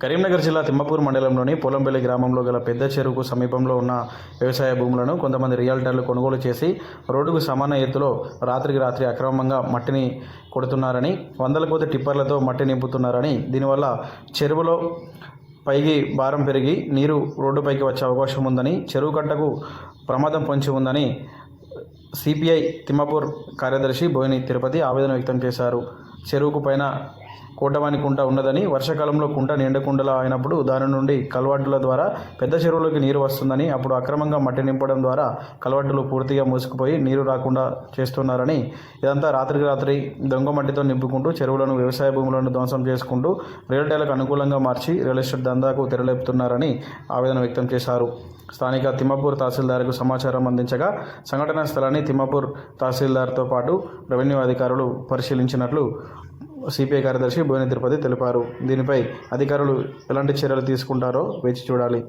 కరీంనగర్ జిల్లా తిమ్మపూర్ మండలంలోని పొలంపల్లి గ్రామంలో గల పెద్ద చెరువుకు సమీపంలో ఉన్న వ్యవసాయ భూములను కొంతమంది రియాల్టర్లు కొనుగోలు చేసి రోడ్డుకు సమాన ఎత్తులో రాత్రికి రాత్రి అక్రమంగా మట్టిని కొడుతున్నారని వందల కొద్ది టిప్పర్లతో మట్టి నింపుతున్నారని దీనివల్ల చెరువులో పైకి భారం పెరిగి నీరు రోడ్డుపైకి వచ్చే అవకాశం ఉందని చెరువు కట్టకు ప్రమాదం పొంచి ఉందని సిపిఐ తిమ్మపూర్ కార్యదర్శి బోయిని తిరుపతి ఆవేదన వ్యక్తం చేశారు. చెరువుకు పైన కోటవాని కుంట ఉన్నదని వర్షాకాలంలో కుంట నిండకుండలా అయినప్పుడు దాని నుండి కలవట్టుల ద్వారా పెద్ద చెరువులోకి నీరు వస్తుందని అప్పుడు అక్రమంగా మట్టి నింపడం ద్వారా కలవట్టులు పూర్తిగా మూసుకుపోయి నీరు రాకుండా చేస్తున్నారని ఇదంతా రాత్రికి రాత్రి దొంగ మట్టితో నింపుకుంటూ చెరువులను వ్యవసాయ భూములను ధ్వంసం చేసుకుంటూ రియల్టైలకు అనుకూలంగా మార్చి రియల్ ఎస్టేట్ దందాకు తెరలేపుతున్నారని ఆవేదన వ్యక్తం చేశారు. స్థానిక తిమ్మపూర్ తహసీల్దార్కు సమాచారం అందించగా సంఘటనా స్థలాన్ని తిమ్మపూర్ తహసీల్దార్తో పాటు రెవెన్యూ అధికారులు పరిశీలించినట్లు సిపిఐ కార్యదర్శి భువన తిరుపతి తెలిపారు. దీనిపై అధికారులు ఎలాంటి చర్యలు తీసుకుంటారో వేచి చూడాలి.